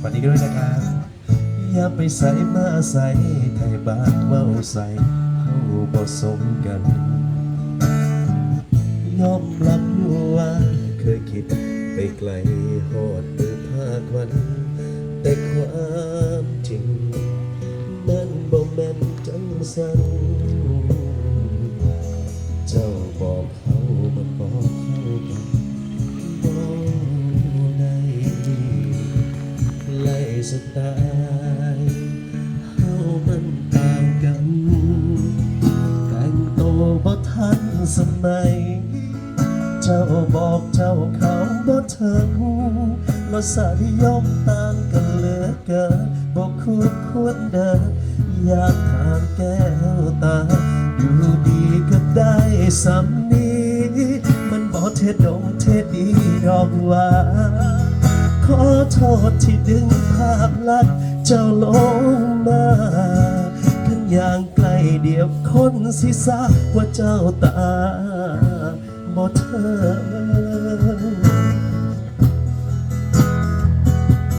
สวัสดีด้วยนะครับอย่าไปใส่มาใส่ไทยบ้านเมาใส่เฮาบ่สมกันยอมรับอยู่ว่าเคยคิดไปไกลโหดหรือภาควัน แต่ความจริงมันบ่แม่นจังสัน สไตล์เฮามันต่างกันแต่งตัวบ่ทันสมัย เจ้าบอกเจ้าเขาบ่เธอหูรสนิยมต่างกันเหลือเกินบอกควรควรเดินอยากทางแก้วตา อยู่ดีก็ได้สำนีมันบอกเทดงเทดีดอกว่า ขอโทษที่ดึงภาพลักษณ์เจ้าลงมาทั้งอย่างใกล้เดียวคนสิสาว่าเจ้าตาบ่เธอ